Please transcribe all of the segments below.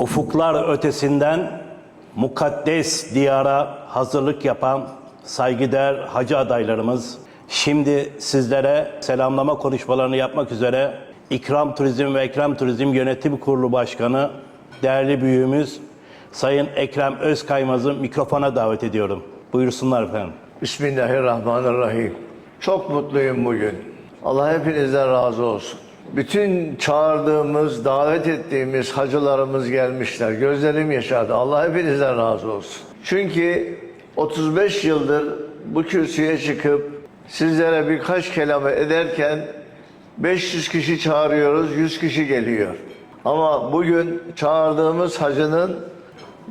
ufuklar ötesinden mukaddes diyara hazırlık yapan saygıdeğer hacı adaylarımız, şimdi sizlere selamlama konuşmalarını yapmak üzere İkram Turizm ve Ekrem Turizm Yönetim Kurulu Başkanı, değerli büyüğümüz Sayın Ekrem Özkaymaz'ı mikrofona davet ediyorum. Buyursunlar efendim. Bismillahirrahmanirrahim. Çok mutluyum bugün. Allah hepinizden razı olsun. Bütün çağırdığımız, davet ettiğimiz hacılarımız gelmişler. Gözlerim yaşardı. Allah hepinizden razı olsun. Çünkü 35 yıldır bu kürsüye çıkıp sizlere birkaç kelime ederken 500 kişi çağırıyoruz, 100 kişi geliyor. Ama bugün çağırdığımız hacının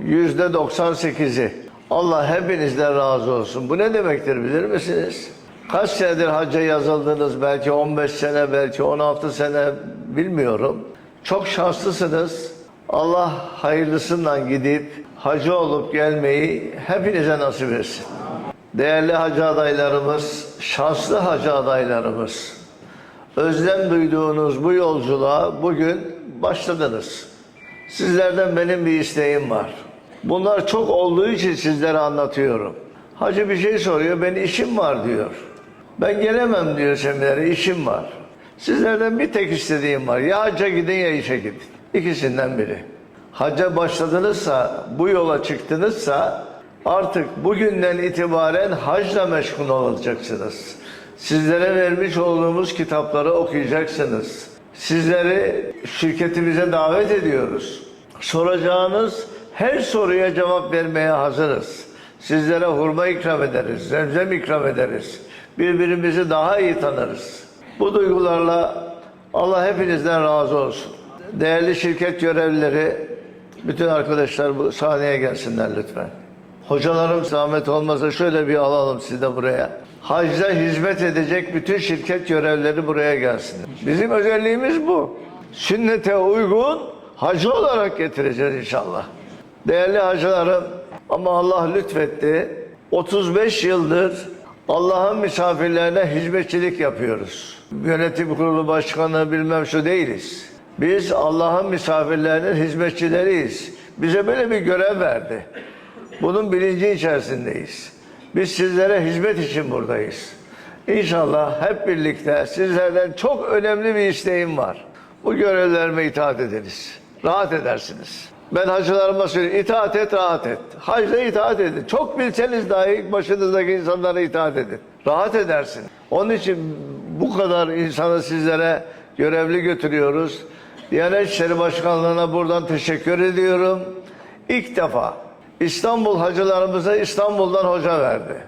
yüzde 98'i. Allah hepinizden razı olsun. Bu ne demektir bilir misiniz? Kaç senedir hacca yazıldınız? Belki 15 sene, belki 16 sene bilmiyorum. Çok şanslısınız. Allah hayırlısından gidip hacı olup gelmeyi hepinize nasip etsin. Değerli hacı adaylarımız, şanslı hacı adaylarımız, özlem duyduğunuz bu yolculuğa bugün başladınız. Sizlerden benim bir isteğim var. Bunlar çok olduğu için sizlere anlatıyorum. Hacı bir şey soruyor, ben işim var diyor. Ben gelemem diyor seminere, işim var. Sizlerden bir tek istediğim var. Ya hacca gidin ya işe gidin. İkisinden biri. Hacca başladınızsa, bu yola çıktınızsa artık bugünden itibaren hacla meşgul olacaksınız. Sizlere vermiş olduğumuz kitapları okuyacaksınız. Sizleri şirketimize davet ediyoruz. Soracağınız her soruya cevap vermeye hazırız. Sizlere hurma ikram ederiz, zemzem ikram ederiz. Birbirimizi daha iyi tanırız. Bu duygularla Allah hepinizden razı olsun. Değerli şirket görevlileri, bütün arkadaşlar bu sahneye gelsinler lütfen. Hocalarım zahmet olmasa şöyle bir alalım siz de buraya. Hacda hizmet edecek bütün şirket görevlileri buraya gelsin. Bizim özelliğimiz bu. Sünnete uygun hacı olarak getireceğiz inşallah. Değerli hacılarım ama Allah lütfetti. 35 yıldır Allah'ın misafirlerine hizmetçilik yapıyoruz. Yönetim kurulu başkanı bilmem şu değiliz. Biz Allah'ın misafirlerinin hizmetçileriyiz. Bize böyle bir görev verdi. Bunun bilinci içerisindeyiz. Biz sizlere hizmet için buradayız. İnşallah hep birlikte sizlerden çok önemli bir isteğim var. Bu görevlerime itaat ediniz. Rahat edersiniz. Ben hacılarıma söylüyorum. itaat et, rahat et. Hacda itaat edin. Çok bilseniz dahi başınızdaki insanlara itaat edin. Rahat edersin. Onun için bu kadar insanı sizlere görevli götürüyoruz. Diyanet İşleri Başkanlığı'na buradan teşekkür ediyorum. İlk defa İstanbul hacılarımıza İstanbul'dan hoca verdi.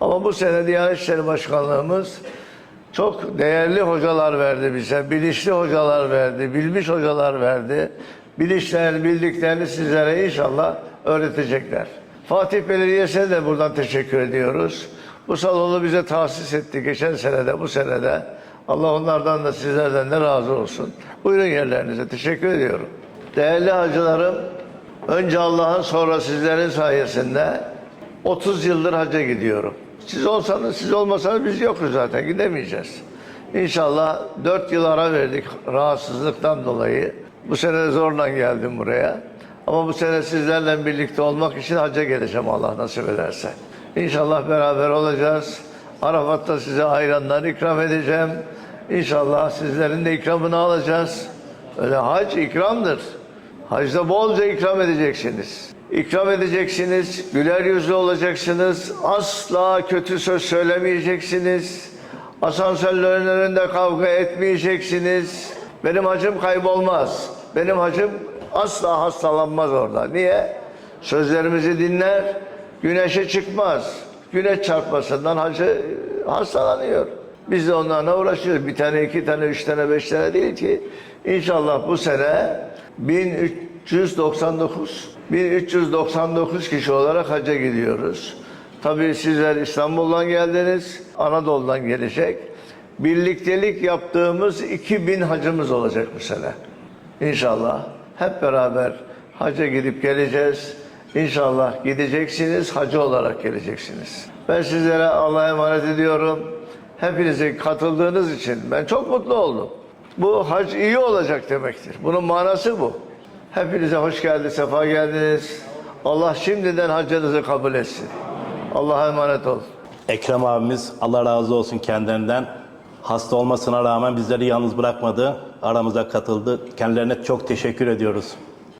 Ama bu sene Diyanet İşleri Başkanlığımız çok değerli hocalar verdi bize. Bilinçli hocalar verdi, bilmiş hocalar verdi. Bilinçlerini, bildiklerini sizlere inşallah öğretecekler. Fatih Belediyesi'ne de buradan teşekkür ediyoruz. Bu salonu bize tahsis etti geçen senede, bu senede. Allah onlardan da sizlerden de razı olsun. Buyurun yerlerinize. Teşekkür ediyorum. Değerli hacılarım, önce Allah'ın sonra sizlerin sayesinde 30 yıldır hacca gidiyorum. Siz olsanız, siz olmasanız biz yokuz zaten, gidemeyeceğiz. İnşallah 4 yıl ara verdik rahatsızlıktan dolayı. Bu sene zorla geldim buraya. Ama bu sene sizlerle birlikte olmak için hacca geleceğim Allah nasip ederse. İnşallah beraber olacağız. Arafat'ta size ayranlar ikram edeceğim. İnşallah sizlerin de ikramını alacağız. Öyle hac ikramdır. Hacda bolca ikram edeceksiniz. İkram edeceksiniz, güler yüzlü olacaksınız, asla kötü söz söylemeyeceksiniz. Asansörlerin önünde kavga etmeyeceksiniz. Benim hacım kaybolmaz. Benim hacım asla hastalanmaz orada. Niye? Sözlerimizi dinler, güneşe çıkmaz. Güneş çarpmasından hacı hastalanıyor. Biz de onlarla uğraşıyoruz. Bir tane, iki tane, üç tane, beş tane değil ki. İnşallah bu sene 1399 1399 kişi olarak hacca gidiyoruz. Tabii sizler İstanbul'dan geldiniz, Anadolu'dan gelecek. Birliktelik yaptığımız 2000 hacımız olacak bu sene. İnşallah hep beraber hacca gidip geleceğiz. İnşallah gideceksiniz, hacı olarak geleceksiniz. Ben sizlere Allah'a emanet ediyorum. Hepinizin katıldığınız için ben çok mutlu oldum. Bu hac iyi olacak demektir. Bunun manası bu. Hepinize hoş geldiniz, sefa geldiniz. Allah şimdiden hacınızı kabul etsin. Allah'a emanet olun. Ekrem abimiz Allah razı olsun kendilerinden. Hasta olmasına rağmen bizleri yalnız bırakmadı. Aramıza katıldı. Kendilerine çok teşekkür ediyoruz.